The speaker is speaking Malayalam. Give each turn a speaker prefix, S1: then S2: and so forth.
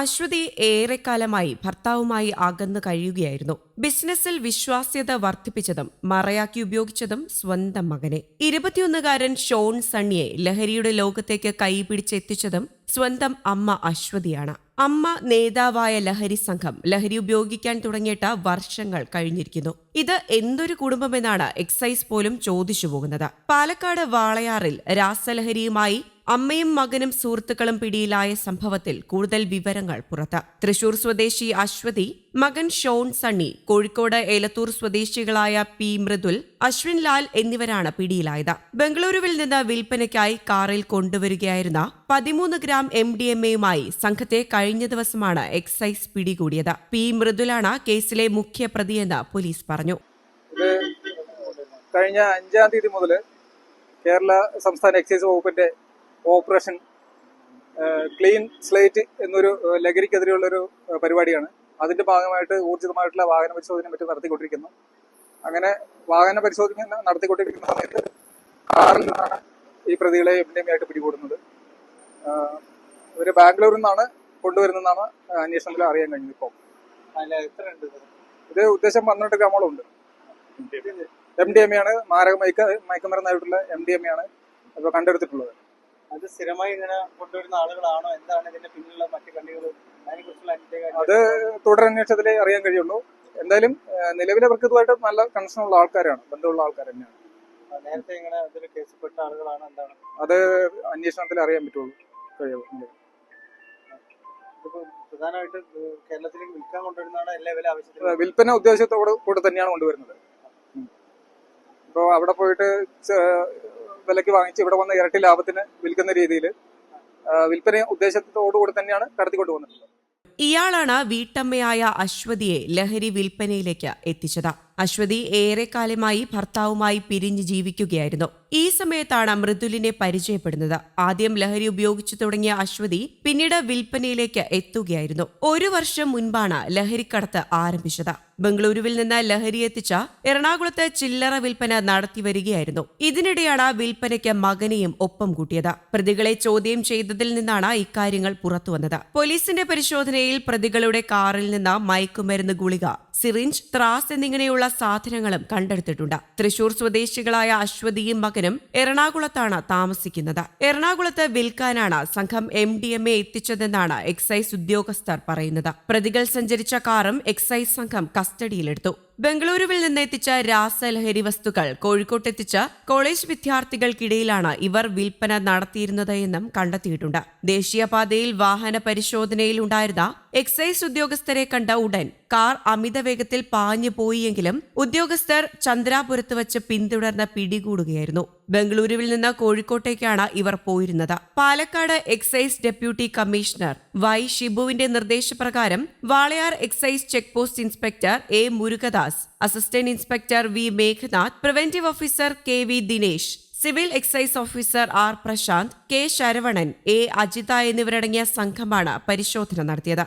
S1: അശ്വതി ഏറെക്കാലമായി ഭർത്താവുമായി അകന്നു കഴിയുകയായിരുന്നു. ബിസിനസ്സിൽ വിശ്വാസ്യത വർദ്ധിപ്പിച്ചതും മറയാക്കി ഉപയോഗിച്ചതും സ്വന്തം മകനെ. ഇരുപത്തിയൊന്നുകാരൻ ഷോൺ സണ്ണിയെ ലഹരിയുടെ ലോകത്തേക്ക് കൈപിടിച്ചെത്തിച്ചതും സ്വന്തം അമ്മ അശ്വതിയാണ്. അമ്മ നേതാവായ ലഹരി സംഘം ലഹരി ഉപയോഗിക്കാൻ തുടങ്ങിയിട്ട് വർഷങ്ങൾ കഴിഞ്ഞിരിക്കുന്നു. ഇത് എന്തൊരു കുടുംബമെന്നാണ് എക്സൈസ് പോലും ചോദിച്ചു പോകുന്നത് പാലക്കാട് വാളയാറിൽ രാസലഹരിയുമായി അമ്മയും മകനും സുഹൃത്തുക്കളും പിടിയിലായ സംഭവത്തിൽ കൂടുതൽ വിവരങ്ങൾ പുറത്ത്. തൃശൂർ സ്വദേശി അശ്വതി മകൻ ഷോൺ സണ്ണി കോഴിക്കോട് ഏലത്തൂർ സ്വദേശികളായ പി മൃദുൽ അശ്വിൻ ലാൽ എന്നിവരാണ് പിടിയിലായത്. ബംഗളൂരുവിൽ നിന്ന് വിൽപ്പനയ്ക്കായി കാറിൽ കൊണ്ടുവരികയായിരുന്ന പതിമൂന്ന് ഗ്രാം എം ഡി എം എയുമായി സംഘത്തെ കഴിഞ്ഞ ദിവസമാണ് എക്സൈസ് പിടികൂടിയത്. പി മൃദുലാണ് കേസിലെ മുഖ്യ പ്രതിയെന്ന് പോലീസ് പറഞ്ഞു.
S2: കഴിഞ്ഞ അഞ്ചാം തീയതി മുതൽ കേരള സംസ്ഥാന എക്സൈസ് വകുപ്പിന്റെ ഓപ്പറേഷൻ ക്ലീൻ സ്ലേറ്റ് എന്നൊരു ലഹരിക്കെതിരെയുള്ളൊരു പരിപാടിയാണ്. അതിന്റെ ഭാഗമായിട്ട് ഊർജിതമായിട്ടുള്ള വാഹന പരിശോധന മറ്റും നടത്തിക്കൊണ്ടിരിക്കുന്നു. അങ്ങനെ വാഹന പരിശോധന നടത്തിക്കൊണ്ടിരിക്കുന്ന സമയത്ത് കാറിൽ നിന്നാണ് ഈ പ്രതികളെ എംഡിഎമ്മയായിട്ട് പിടികൂടുന്നത്. ഇവർ ഇവർ ബാംഗ്ലൂരിൽ നിന്നാണ് കൊണ്ടുവരുന്നതെന്നാണ് അന്വേഷണത്തിൽ അറിയാൻ കഴിഞ്ഞത് ഇപ്പോൾ. ഇത്? ഉദ്ദേശം പന്ത്രണ്ട് ഗ്രാമോളം ഉണ്ട്. എം ഡി എം ആണ് മാരക മയക്ക മയക്കുമരുന്നായിട്ടുള്ള എം ഡി എം ആണ് ഇപ്പോൾ കണ്ടെടുത്തിട്ടുള്ളത്.
S3: അത് സ്ഥിരമായി ഇങ്ങനെ കൊണ്ടുവരുന്ന ആളുകളാണോ? എന്താണ് ഇതിന്റെ പിന്നിലുള്ള മറ്റു കുറിച്ചുള്ള
S2: അത് തുടരന്വേഷണത്തിലേ അറിയാൻ കഴിയുള്ളൂ. എന്തായാലും നിലവിലെ അവർക്ക് ഇതുമായിട്ട് നല്ല കണക്ഷൻ ഉള്ള ആൾക്കാരാണ്. ബന്ധമുള്ള ആൾക്കാർ തന്നെയാണ്.
S3: നേരത്തെ ഇങ്ങനെ ഇതിൽ കേസിൽപ്പെട്ട ആളുകളാണ്. എന്താണ്?
S2: അത് അന്വേഷണത്തിൽ അറിയാൻ പറ്റുള്ളൂ. കഴിയുള്ളൂ.
S3: പ്രധാനമായിട്ട് കേരളത്തിലേക്ക് വിൽക്കാൻ കൊണ്ടുവരുന്നതാണ് എല്ലാ വില ആവശ്യത്തിന്.
S2: വിൽപ്പന ഉദ്ദേശത്തോട് കൂടെ തന്നെയാണ് കൊണ്ടുവരുന്നത്. ഇപ്പോൾ അവിടെ പോയിട്ട് വിലക്ക് വാങ്ങിച്ച് ഇവിടെ വന്ന ഇരട്ടി ലാഭത്തിന് വിൽക്കുന്ന രീതിയിൽ വിൽപ്പന ഉദ്ദേശത്തോടുകൂടി തന്നെയാണ് കടത്തിക്കൊണ്ടുവന്നിട്ടുള്ളത്
S1: ഇയാളാണ് വീട്ടമ്മയായ അശ്വതിയെ ലഹരി വിൽപ്പനയിലേക്ക് എത്തിച്ചത്. അശ്വതി ഏറെക്കാലമായി ഭർത്താവുമായി പിരിഞ്ഞ് ജീവിക്കുകയായിരുന്നു. ഈ സമയത്താണ് മൃദുലിനെ പരിചയപ്പെടുന്നത്. ആദ്യം ലഹരി ഉപയോഗിച്ചു തുടങ്ങിയ അശ്വതി പിന്നീട് വിൽപ്പനയിലേക്ക് എത്തുകയായിരുന്നു. ഒരു വർഷം മുൻപാണ് ലഹരിക്കടത്ത് ആരംഭിച്ചത്. ബംഗളൂരുവിൽ നിന്ന് ലഹരി എത്തിച്ച എറണാകുളത്ത് ചില്ലറ വിൽപ്പന നടത്തിവരികയായിരുന്നു ഇതിനിടെയാണ് വിൽപ്പനയ്ക്ക് മകനെയും ഒപ്പം കൂട്ടിയത്. പ്രതികളെ ചോദ്യം ചെയ്തതിൽ നിന്നാണ് ഇക്കാര്യങ്ങൾ പുറത്തുവന്നത് പോലീസിന്റെ പരിശോധനയിൽ പ്രതികളുടെ കാറിൽ നിന്ന് മയക്കുമരുന്ന് ഗുളിക സിറിഞ്ച് ത്രാസ് എന്നിങ്ങനെയുള്ള സാധനങ്ങളും കണ്ടെടുത്തിട്ടുണ്ട്. തൃശൂർ സ്വദേശികളായ അശ്വതിയും മകനും എറണാകുളത്താണ് താമസിക്കുന്നത്. എറണാകുളത്ത് വിൽക്കാനാണ് സംഘം എം ഡി എം എ എത്തിച്ചതെന്നാണ് എക്സൈസ് ഉദ്യോഗസ്ഥർ പറയുന്നത്. പ്രതികൾ സഞ്ചരിച്ച കാറും എക്സൈസ് സംഘം കസ്റ്റഡിയിലെടുത്തു. ബംഗളൂരുവിൽ നിന്ന് എത്തിച്ച രാസലഹരി വസ്തുക്കൾ കോഴിക്കോട്ടെത്തിച്ച കോളേജ് വിദ്യാർത്ഥികൾക്കിടയിലാണ് ഇവർ വിൽപ്പന നടത്തിയിരുന്നത് എന്നും കണ്ടെത്തിയിട്ടുണ്ട്. ദേശീയപാതയിൽ വാഹന പരിശോധനയിൽ ഉണ്ടായിരുന്ന എക്സൈസ് ഉദ്യോഗസ്ഥരെ കണ്ട ഉടൻ കാർ അമിത വേഗത്തിൽ പാഞ്ഞു പോയിയെങ്കിലും ഉദ്യോഗസ്ഥർ ചന്ദ്രാപുരത്ത് വച്ച് പിന്തുടർന്ന് പിടികൂടുകയായിരുന്നു. ബംഗളൂരുവിൽ നിന്ന് കോഴിക്കോട്ടേക്കാണ് ഇവർ പോയിരുന്നത്. Palakkad excise deputy commissioner Y ഷിബുവിന്റെ നിർദ്ദേശപ്രകാരം Walayar excise check post inspector A Murugadas assistant inspector V Meghanath preventive officer K V Dinesh civil excise officer R Prasanth K Saravanan A Ajitha എന്നിവരടങ്ങിയ സംഘമാണ് പരിശോധന നടത്തിയത്.